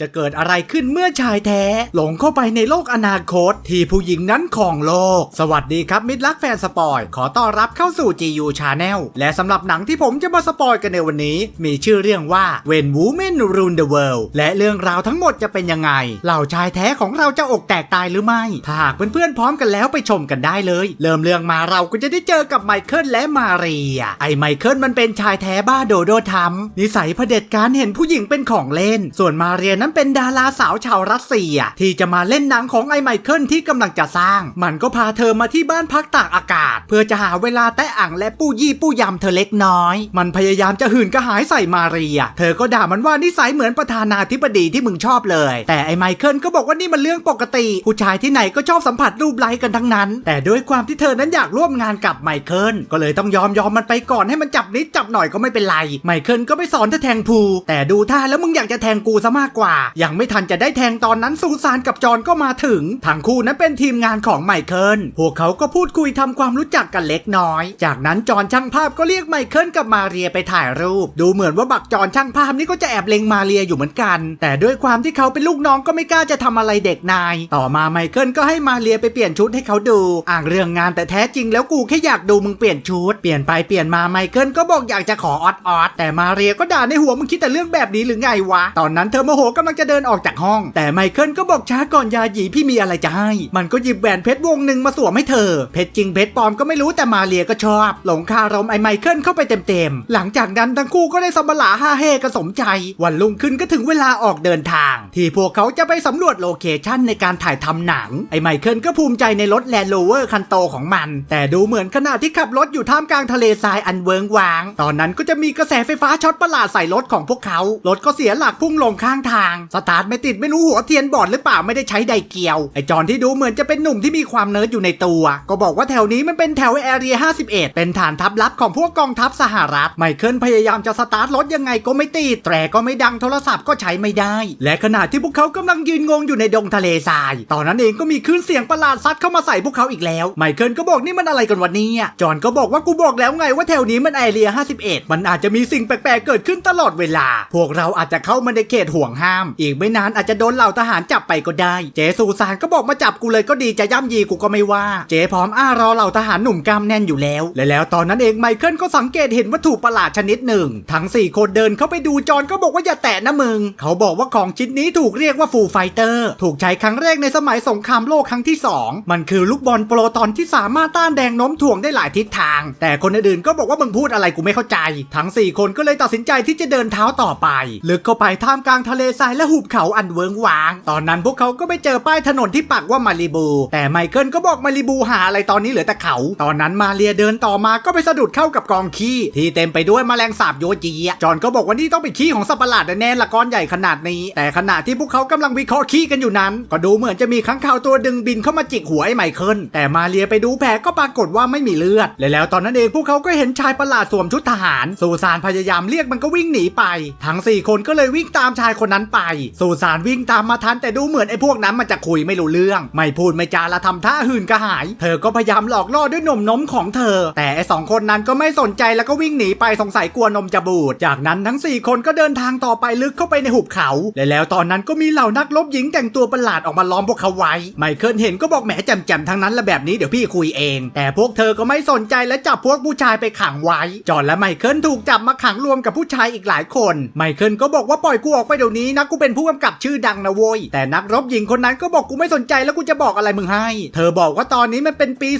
จะเกิดอะไรขึ้นเมื่อชายแท้ หลงเข้าไปในโลกอนาคต ที่ผู้หญิงนั้นของโลก สวัสดีครับ มิตรรักแฟนสปอย ขอต้อนรับเข้าสู่ GU Channel และสำหรับหนังที่ผมจะมาสปอยกันในวันนี้ มีชื่อเรื่องว่า When Women Rule the World และเรื่องราวทั้งหมดจะเป็นยังไง เหล่าชายแท้ของเราจะอกแตกตายหรือไม่ ถ้าหากเพื่อนๆพร้อมกันแล้วไปชมกันได้เลย เริ่มเรื่องมาเราก็จะได้เจอกับไมเคิลและมาเรียไอ้ไมเคิลมันเป็นชายแท้บ้าโดโดทำนิสัยเผด็จการเห็นผู้หญิงเป็นของเล่น ส่วนมาเรียนั้นเป็นดาราสาวชาวรัสเซีย ที่จะมาเล่นหนังของไอ้ไมเคิลที่กำลังจะสร้าง มันก็พาเธอมาที่บ้านพักตากอากาศ เพื่อจะหาเวลาแตะอ่างและปู้ยี่ปู้ยำเธอเล็กน้อย มันพยายามจะหื่นกระหายใส่มาเรีย เธอก็ด่ามันว่านิสัยเหมือนประธานาธิบดีที่มึงชอบเลย แต่ไอ้ไมเคิลก็บอกว่านี่มันเรื่องปกติ ผู้ชายที่ไหนก็ชอบสัมผัสรูปไล้กันทั้งนั้น แต่ด้วยความที่เธอนั้นอยากร่วมงานกับไมเคิลก็เลยต้องยอมยอมมันไปก่อนให้มันจับนิดจับหน่อยก็ไม่เป็นไรไมเคิลก็ไปสอนเธอแทงพูแต่ดูท่าแล้วมึงอยากจะแทงกูซะมากกว่ายังไม่ทันจะได้แทงตอนนั้นซูซานกับจอนก็มาถึงทั้งคู่นั้นเป็นทีมงานของไมเคิลพวกเขาก็พูดคุยทำความรู้จักกันเล็กน้อย จากนั้นจอนช่างภาพก็เรียกไมเคิลกับมาเรียไปถ่ายรูป ดูเหมือนว่าบักจอนช่างภาพนี่ก็จะแอบเล็งมาเรียอยู่เหมือนกัน แต่ด้วยความที่เขาเป็นลูกน้องก็ไม่กล้าจะทำอะไรเด็กนาย ต่อมาไมเคิลก็ให้มาเรียไปเปลี่ยนชุดให้เขาดู อ่างเรื่องงานแต่แท้จริงแล้วกูแค่อยากดูมึงเปลี่ยนชุด เปลี่ยนไปเปลี่ยนมาไมเคิลก็บอกอยากจะขอออดออดแต่มาเรียก็ด่าในหัวมึงคิดแต่เรื่องแบบนี้หรือไงวะ ตอนนั้นเธอโมโหกำลังจะเดินออกจากห้อง แต่ไมเคิลก็บอกช้าก่อนยาหยีพี่มีอะไรจะให้ มันก็หยิบแหวนเพชรวงหนึ่งมาสวมให้เธอ เพชรจริงเพชรปลอมก็ไม่รู้แต่มาเรียก็ชอบ หลงคารมไอไมเคิลเข้าไปเต็มๆ หลังจากนั้นทั้งคู่ก็ได้สมบลาฮาเฮกันสมใจ วันรุ่งขึ้นก็ถึงเวลาออกเดินทาง ที่พวกเขาจะไปสำรวจโลเคชั่นในการถ่ายทำหนัง ไอไมเคิลก็ภูมิใจในรถแลนด์โรเวอร์คันโตของมัน แต่ดูเหมือนขณะที่ขับรถอยู่ท่ามกลางทะเลทรายอันเวิงว้าง ตอนนั้นก็จะมีกระแสไฟฟ้าช็อตประหลาดใส่รถของพวกเขา รถก็เสียหลักพุ่งลงข้างทางสตาร์ทไม่ติดไม่รู้หัวเทียนบอดหรือเปล่าไม่ได้ใช้ไดเกียว ไอจอนที่ดูเหมือนจะเป็นหนุ่มที่มีความเนิร์ดอยู่ในตัว ก็บอกว่าแถวนี้มันเป็นแถวแอเรีย 51 เป็นฐานทัพลับของพวกกองทัพสหรัฐ ไมเคิลพยายามจะสตาร์ทรถยังไงก็ไม่ติดแตรก็ไม่ดังโทรศัพท์ก็ใช้ไม่ได้ และขณะที่พวกเขากำลังยืนงงอยู่ในดงทะเลทราย ตอนนั้นเองก็มีคลื่นเสียงประหลาดซัดเข้ามาใส่พวกเขาอีกแล้ว ไมเคิลก็บอกนี่มันอะไรกันวันนี้จอนก็บอกว่ากูบอกแล้วไงว่าแถวนี้มันแอเรีย 51 มันอาจจะมีสิ่งแปลกๆเกิดขึ้นตลอดเวลา พวกเราอาจจะเข้ามาในเขตห่วงห้ามอีกไม่นานอาจจะโดนเหล่าทหารจับไปก็ได้ เจสูซานก็บอกมาจับกูเลยก็ดีจะย่ำยีกูก็ไม่ว่า เจพร้อมอ้ารอเหล่าทหารหนุ่มกามแน่นอยู่แล้ว และแล้วตอนนั้นเองไมเคิลก็สังเกตเห็นวัตถุประหลาดชนิดหนึ่ง ทั้ง 4 คนเดินเข้าไปดูจอนก็บอกว่าอย่าแตะนะมึง เขาบอกว่าของชิ้นนี้ถูกเรียกว่าฟูไฟเตอร์ ถูกใช้ครั้งแรกในสมัยสงครามโลกครั้งที่ 2 มันคือลูกบอลโปรตอนที่สามารถต้านแรงโน้มถ่วงได้หลายทิศทาง แต่คนอื่นๆก็บอกว่ามึงพูดอะไรกูไม่เข้าใจ ทั้ง 4 คนก็เลยตัดสินใจที่จะเดินเท้าต่อไป ลึกเข้าไปท่ามกลางทะเลทรายและหุบเขาอันเวิงวาง ตอนนั้นพวกเขาก็ไปเจอป้ายถนนที่ปักว่ามาริบู แต่ไมเคิลก็บอกมาริบูหาอะไรตอนนี้เหลือแต่เขา ตอนนั้นมาเรียเดินต่อมาก็ไปสะดุดเข้ากับกองขี้ ที่เต็มไปด้วยแมลงสาบโยจีจอนก็บอกว่านี่ต้องเป็นขี้ของสัตว์ประหลาดแน่ๆละก้อนใหญ่ขนาดนี้ แต่ขณะที่พวกเขากำลังวิเคราะห์ขี้กันอยู่นั้น ก็ดูเหมือนจะมีค้างคาวตัวดึงบินเข้ามาจิกหัวไอ้ไมเคิลแต่มาเรียไปดูแผลก็ปรากฏว่าไม่มีเลือดและแล้วตอนนั้นเองพวกเขาก็เห็นชายประหลาดสวมชุดทหาร สูซานพยายามเรียกมันก็วิ่งหนีไป ทั้ง 4 คนก็เลยวิ่งตามชายคนนั้นไปสูซานวิ่งตามมาทันแต่ดูเหมือนไอ้พวกนั้นมันจะคุยไม่รู้เรื่อง ไม่พูดไม่จาละทำท่าหื่นกระหาย เธอก็พยายามหลอกล่อด้วยนมนมของเธอ แต่ไอ้สองคนนั้นก็ไม่สนใจแล้วก็วิ่งหนีไปสงสัยกลัวนมจะบูด จากนั้นทั้ง 4 คนก็เดินทางต่อไปลึกเข้าไปในหุบเขา และแล้วตอนนั้นก็มีเหล่านักรบหญิงแต่งตัวประหลาดออกมาล้อมพวกเขาไว้ ไมเคิลเห็นก็บอกแหมแจ่มๆทั้งนั้นและแบบนี้เดี๋ยวพี่คุยเอง แต่พวกเธอก็ไม่สนใจและจับพวกผู้ชายไปขังไว้ จอนและไมเคิลถูกจับมาขังรวมกับผู้ชายอีกหลายคน ไมเคิลก็บอกว่าปล่อยกูออกไปเดี๋ยวนี้นะกูเป็นผู้กำกับชื่อดังนะโว้ยแต่นักรบหญิงคนนั้นก็บอกกูไม่สนใจแล้วกูจะบอกอะไรมึงให้ เธอบอกว่าตอนนี้มันเป็นปี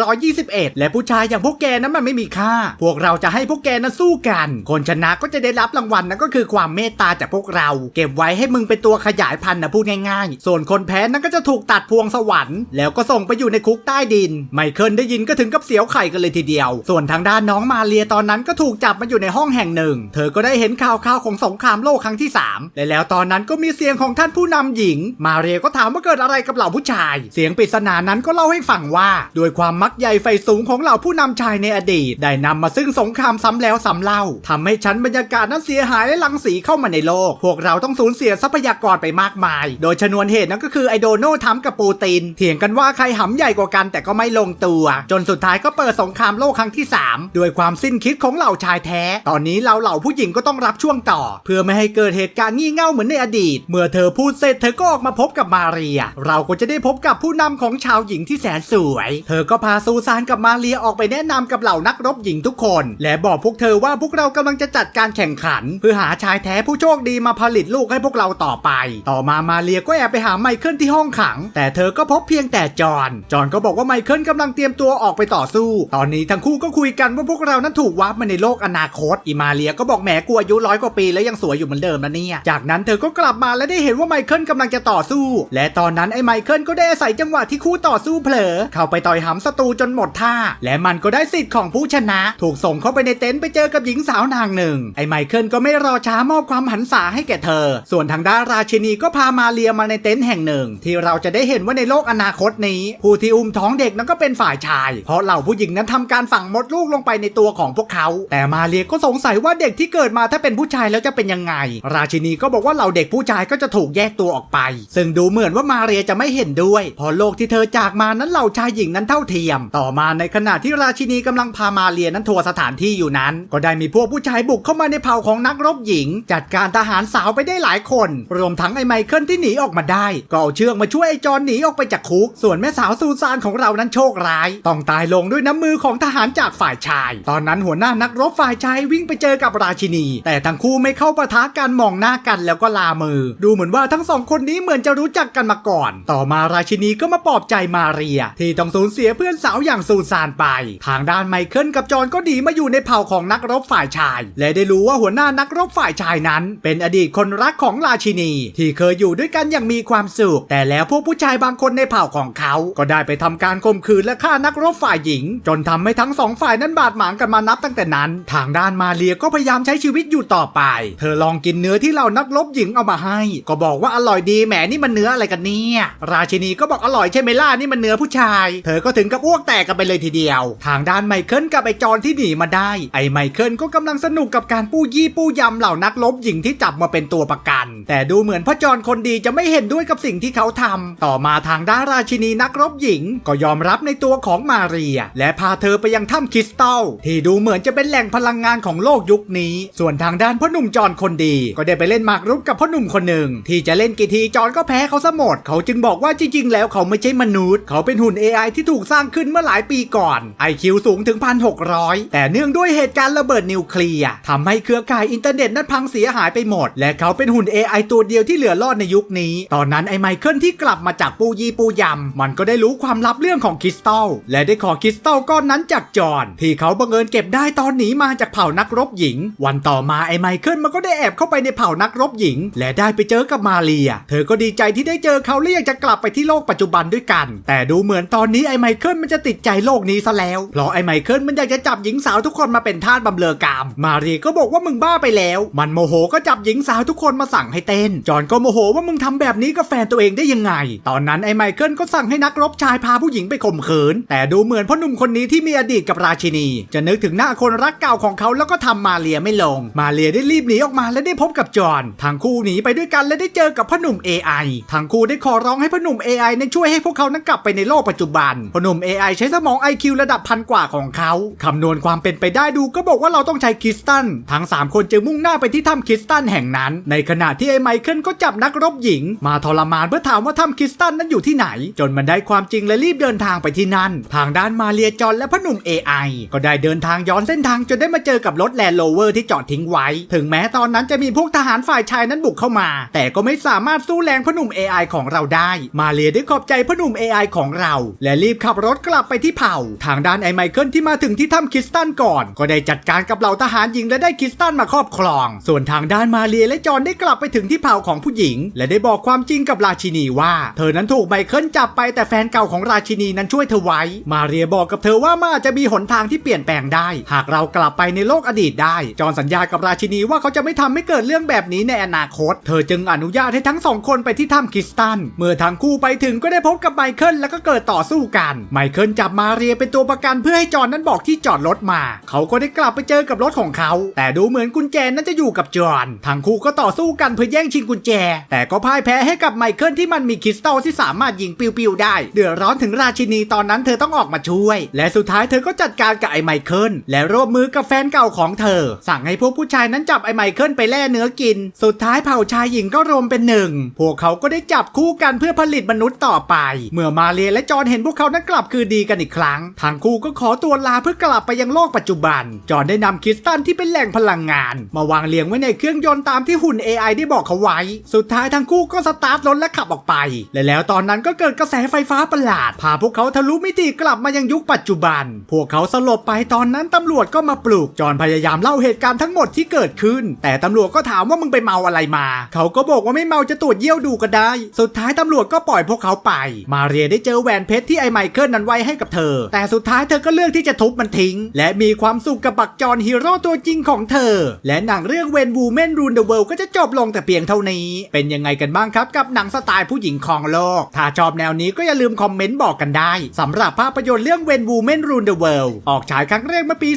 2121 และผู้ชายอย่างพวกแกนั้นมันไม่มีค่า พวกเราจะให้พวกแกนั้นสู้กัน คนชนะก็จะได้รับรางวัลนั่นก็คือความเมตตาจากพวกเรา เก็บไว้ให้มึงเป็นตัวขยายพันธุ์นะพูดง่ายๆ ส่วนคนแพ้นั้นก็จะถูกตัดพวงสวรรค์แล้วก็ส่งไปอยู่ในคุกใต้ดิน ไมเคิลได้ยินก็ถึงกับเสียวไข่กันเลยทีเดียว ส่วนทางด้านน้องมาเรียตอนนั้นก็ถูกจับมาอยู่ในห้องแห่งหนึ่ง เธอก็ได้เห็นข่าวข่าวของสงครามโลกครั้งที่ 3 และแล้วตอนนั้นก็มีเสียงของท่านผู้นำหญิง มาเรียก็ถามว่าเกิดอะไรกับเหล่าผู้ชาย เสียงปริศนานั้นก็เล่าให้ฟังว่า ด้วยความมักใหญ่ไฟสูงของเหล่าผู้นำชายในอดีต ได้นำมาซึ่งสงครามซ้ำแล้วซ้ำเล่าทำให้ชั้นบรรยากาศนั้นเสียหายและลังสีเข้ามาในโลก พวกเราต้องสูญเสียทรัพยากรไปมากมาย โดยชนวนเหตุนั้นก็คือไอโดโนัลด์ทรัมกับปูติน เถียงกันว่าใครหำใหญ่กว่ากันแต่ก็ไม่ลงตัว จนสุดท้ายก็เปิดสงครามโลกครั้งที่ 3 ด้วยความสิ้นคิดของเหล่าชายแท้ ตอนนี้เราเหล่าผู้หญิงก็ต้องรับช่วงต่อ เพื่อไม่ให้เกิดเหตุการณ์งี่เง่าเหมือนในอดีต เมื่อเธอพูดเสร็จเธอก็ออกมาพบกับมาเรีย เราก็จะได้พบกับผู้นำของชาวหญิงที่แสนสวย เธอก็พาซูซานกับมาเรียออกไปแนะนำกับเหล่านักรบหญิงทุกคน และบอกพวกเธอว่าพวกเรากำลังจะจัดการแข่งขัน เพื่อหาชายแท้ผู้โชคดีมาผลิตลูกให้พวกเราต่อไป ต่อมามาเรียก็แอบไปหาไมเคิลที่ห้องขัง แต่เธอก็พบเพียงแต่จอห์นจอห์นก็บอกว่าไมเคิลกำลังเตรียมตัวออกไปต่อสู้ ตอนนี้ทั้งคู่ก็คุยกันว่าพวกเรานั้นถูกวาร์ปมาในโลกอนาคตอีมาเรียก็บอกแหมกลัวอายุร้อยกว่าปีแล้วยังสวยอยู่เหมือนเดิมนะเนี่ย จากนั้นเธอก็กลับมาและได้เห็นว่าไมเคิลกำลังจะต่อสู้ และตอนนั้นไอ้ไมเคิลก็ได้อาศัยจังหวะที่คู่ต่อสู้เผลอ เข้าไปต่อยหำศัตรูจนหมดท่า และมันก็ได้สิทธิ์ของผู้ชนะ ถูกส่งเข้าไปในเต็นท์ไปเจอกับหญิงสาวนางหนึ่ง ไอ้ไมเคิลก็ไม่รอช้ามอบความหันษาให้แก่เธอ ส่วนทางด้านราชินีก็พามาเรียมาในเต็นท์แห่งหนึ่ง ที่เราจะได้เห็นว่าในโลกอนาคตนี้ ผู้ที่อุ้มท้องเด็กนั้นก็เป็นฝ่ายชาย เพราะเหล่าผู้หญิงนั้นทำการฝังมดลูกลงไปในตัวของพวกเขา แต่มาเรียก็สงสัยว่าเด็กที่เกิดมาถ้าเป็นผู้ชายแล้วจะเป็นยังไง ราชินีก็บอกว่าเหล่าเด็กผู้ชายก็จะถูกแยกตัวออกไป ซึ่งดูเหมือนว่ามาเรียจะไม่เห็นด้วยเพราะโลกที่เธอจากมานั้นเหล่าชายหญิงนั้นเท่าเทียม ต่อมาในขณะที่ราชินีกำลังพามาเรียนั้นทัวร์สถานที่อยู่นั้น ก็ได้มีพวกผู้ชายบุกเข้ามาในเผ่าของนักรบหญิง จัดการทหารสาวไปได้หลายคน รวมทั้งไอ้ไมเคิลที่หนีออกมาได้ ก็เอาเชือกมาช่วยไอ้จอนหนีออกไปจากคุก ส่วนแม่สาวซูซานของเรานั้นโชคร้าย ต้องตายลงด้วยน้ำมือของทหารจากฝ่ายชาย ตอนนั้นหัวหน้านักรบฝ่ายชายวิ่งไปเจอกับราชินี แต่ทั้งคู่ไม่เข้าปะทะกันมองหน้ากันแล้วก็ลามือ ดูเหมือนว่าทั้งสองคนนี้เหมือนจะรู้จักกันมาก่อน ต่อมาราชินีก็มาปลอบใจมาเรีย ที่ต้องสูญเสียเพื่อนสาวอย่างซูซานไป ทางด้านไมเคิลกับจอห์นก็ดีมาอยู่ในเผ่าของนักรบฝ่ายชาย และได้รู้ว่าหัวหน้านักรบฝ่ายชายนั้น เป็นอดีตคนรักของราชินี ที่เคยอยู่ด้วยกันอย่างมีความสุขแต่แล้วพวกผู้ชายบางคนในเผ่าของเขาก็ได้ไปทำการข่มขืนและฆ่านักรบฝ่ายหญิง จนทำให้ทั้งสองฝ่ายนั้นบาดหมางกันมานับตั้งแต่นั้น ทางด้านมาเรียก็พยายามใช้ชีวิตอยู่ต่อไป เธอลองกินเนื้อที่เหล่านักรบหญิงเอามาให้ ก็บอกว่าอร่อยดีแหมนี่มันเนื้ออะไรกันเนี่ยราชินีก็บอกอร่อยใช่ไหมล่ะนี่มันเนื้อผู้ชาย เธอก็ถึงกับอ้วกแตกกันไปเลยทีเดียว ทางด้านไมเคิลกับไอจอนที่หนีมาได้ ไอไมเคิลก็กำลังสนุกกับการปู้ยี่ปู้ยำเหล่านักรบหญิงที่จับมาเป็นตัวประกัน แต่ดูเหมือนพ่อจอนคนดีจะไม่เห็นด้วยกับสิ่งที่เขาทำต่อมาทางด้านราชินีนักรบหญิง ก็ยอมรับในตัวของมาเรีย และพาเธอไปยังถ้ำคริสตัลที่ดูเหมือนจะเป็นแหล่งพลังงานของโลกยุคนี้ ส่วนทางด้านพ่อหนุ่มจอนคนดี ก็ได้ไปเล่นหมากรุกกับพ่อหนุ่มคนหนึ่ง ที่จะเล่นกี่ทีจอนก็แพ้เขาซะหมด เขาจึงบอกว่าจริงๆ แล้วเขาไม่ใช่มนุษย์ เขาเป็นหุ่น AI ที่ถูกสร้างขึ้นเมื่อหลายปีก่อน IQ สูงถึง 1,600 แต่เนื่องด้วยเหตุการณ์ระเบิดนิวเคลียร์ทำให้เครือข่ายอินเทอร์เน็ตนั้นพังเสียหายไปหมด และเขาเป็นหุ่น AI ตัวเดียวที่เหลือรอดในยุคนี้ ตอนนั้นไอ้ไมเคิลที่กลับมาจากปูยีปูยำมันก็ได้รู้ความลับเรื่องของคริสตัลและได้ขอคริสตัลก้อนนั้นจากจอนที่เขาบังเอิญเก็บได้ตอนหนีมาจากเผ่านักรบหญิง วันต่อมาไอ้ไมเคิลมันก็ได้แอบเข้าไปในเผ่านักรบหญิง และได้ไปเจอกับมาเรีย เธอก็ดีใจที่ได้เจอเขาและอยากจะกลับไปที่โลกปัจจุบันด้วยกัน แต่ดูเหมือนตอนนี้ไอ้ไมเคิลมันจะติดใจโลกนี้ซะแล้ว เพราะไอ้ไมเคิลมันอยากจะจับหญิงสาวทุกคนมาเป็นทาสบำเรอกาม มาเรียก็บอกว่ามึงบ้าไปแล้ว มันโมโหก็จับหญิงสาวทุกคนมาสั่งให้เต้น จอนก็โมโหว่ามึงทำแบบนี้กับแฟนตัวเองได้ยังไง ตอนนั้นไอ้ไมเคิลก็สั่งให้นักรบชายพาผู้หญิงไปข่มขืน แต่ดูเหมือนพ่อหนุ่มคนนี้ที่มีอดีตกับราชินี จะนึกถึงหน้าคนรักเก่าของเขาแล้วก็ทำมาเรียไม่ลง มาเรียได้รีบหนีออกมาและได้พบกับจอนทั้งคู่หนีไปด้วยกันและได้เจอกับพ่อหนุ่ม AI ทั้งคู่ได้ขอร้องให้พ่อหนุ่ม AI นั้นช่วยให้พวกเขานั้นกลับไปในโลกปัจจุบันพ่อหนุ่ม AI ใช้สมอง IQ ระดับพันกว่าของเขาคำนวณความเป็นไปได้ดูก็บอกว่าเราต้องใช้คริสตัลทั้ง 3 คนจึงมุ่งหน้าไปที่ถ้ำคริสตัลแห่งนั้น ในขณะที่ไอ้ไมเคิลก็จับนักรบหญิง มาทรมานเพื่อถามว่าถ้ำคริสตัลนั้นอยู่ที่ไหน จนมันได้ความจริงและรีบเดินทางไปที่นั่น ทางด้านมาเรียจอนและพ่อหนุ่ม AI ก็ได้เดินทางย้อนเส้นทางจนได้มาเจอกับรถแลนด์โรเวอร์ที่จอดทิ้งไว้ ถึงแม้ตอนนั้นจะมีพวกทหารฝ่ายชายนั้นบุกเข้ามา แต่ก็ไม่สามารถสู้แรงพ่อหนุ่ม AI ของเราได้ มาเรียได้ขอบใจพ่อหนุ่ม AI ของเรา และรีบขับรถกลับไปที่เผ่า ทางด้านไอไมเคิลที่มาถึงที่ถ้ำคริสตัลก่อน ก็ได้จัดการกับเหล่าทหารหญิงและได้คริสตัลมาครอบครอง ส่วนทางด้านมาเรียและจอนได้กลับไปถึงที่เผ่าของผู้หญิง และได้บอกความจริงกับราชินีว่า เธอนั้นถูกไมเคิลจับไปแต่แฟนเก่าของราชินีนั้นช่วยเธอไว้ มาเรียบอกกับเธอว่ามันอาจจะมีหนทางที่เปลี่ยนแปลงได้ หากเรากลับไปในโลกอดีตได้ จอนสัญญากับราชินีว่าเขาจะไม่ทำให้เกิดเรื่องแบบนี้ในอนาคต เธอจึงอนุญาตให้ทั้งสองคนไปที่ถ้ำคริสตัลเมื่อทั้งคู่ไปถึงก็ได้พบกับไมเคิลแล้วก็เกิดต่อสู้กัน ไมเคิลจับมาเรียเป็นตัวประกันเพื่อให้จอนนั้นบอกที่จอดรถมา เขาก็ได้กลับไปเจอกับรถของเขา แต่ดูเหมือนกุญแจนั้นจะอยู่กับจอนทั้งคู่ก็ต่อสู้กันเพื่อพื่อแย่งชิงกุญแจ แต่ก็พ่ายแพ้ให้กับไมเคิลที่มันมีคริสตัลที่สามารถยิงปิวๆได้ เดือดร้อนถึงราชินีตอนนั้นเธอต้องออกมาช่วย และสุดท้ายเธอก็จัดการกับไอ้ไมเคิลและร่วมมือกับแฟนเก่าของเธอ สั่งให้พวกผู้ชายนั้นจับไอ้ไมเคิลไปแล่เนื้อกินสุดท้ายเผ่าชายหญิงก็รวมเป็นหนึ่ง พวกเขาก็ได้จับคู่กันเพื่อผลิตมนุษย์ต่อไป เมื่อมาเรียและจอห์นเห็นพวกเขานั้นกลับคืนดีกันอีกครั้ง ทางคู่ก็ขอตัวลาเพื่อกลับไปยังโลกปัจจุบัน จอห์นได้นำคริสตัลที่เป็นแหล่งพลังงาน มาวางเรียงไว้ในเครื่องยนต์ตามที่หุ่น AI ได้บอกเขาไว้ สุดท้ายทั้งคู่ก็สตาร์ทรถและขับออกไป และแล้วตอนนั้นก็เกิดกระแสไฟฟ้าประหลาด พาพวกเขาทะลุมิติกลับมายังยุคปัจจุบัน พวกเขาสลบไปตอนนั้นตำรวจก็มาปลุก จอห์นพยายามเล่าเหตุการณ์ทั้งหมดที่เกิดขึ้น แต่ตำรวจก็ถามว่ามึงไปเมาอะไรมา เขาก็บอกว่าไม่เมาจะตรวจเยี่ยวดูก็ได้ สุดท้ายตำรวจก็ปล่อยพวกเขาไป มาเรียได้เจอแหวนเพชรที่ไอไมเคิลนั้นไว้ให้กับเธอ แต่สุดท้ายเธอก็เลือกที่จะทุบมันทิ้ง และมีความสุขกับบักจอนฮีโร่ตัวจริงของเธอ และหนังเรื่องเวนวูแมนรูนเดอะเวิลด์ก็จะจบลงแต่เพียงเท่านี้ เป็นยังไงกันบ้างครับกับหนังสไตล์ผู้หญิงของโลก ถ้าชอบแนวนี้ก็อย่าลืมคอมเมนต์บอกกันได้สำหรับภาพยนตร์เรื่องเวนวูแมนรูนเดอะเวิลด์ออกฉายครั้งแรกเมื่อปี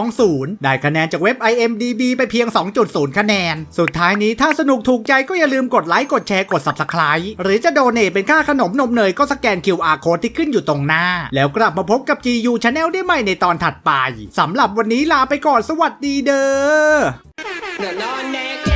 2020 ได้คะแนนจากเว็บ IMDB ไปเพียง 2.0 คะแนน สุดท้ายนี้ถ้าสนุกถูกใจก็อย่าลืมกดไลค์กดแชร์กด Subscribe หรือจะโดเนทเป็นค่าขนมนมเนยก็สแกน QR Code ที่ขึ้นอยู่ตรงหน้า แล้วกลับมาพบกับ GU Channel ได้ใหม่ในตอนถัดไปสำหรับวันนี้ลาไปก่อนสวัสดีเด้อ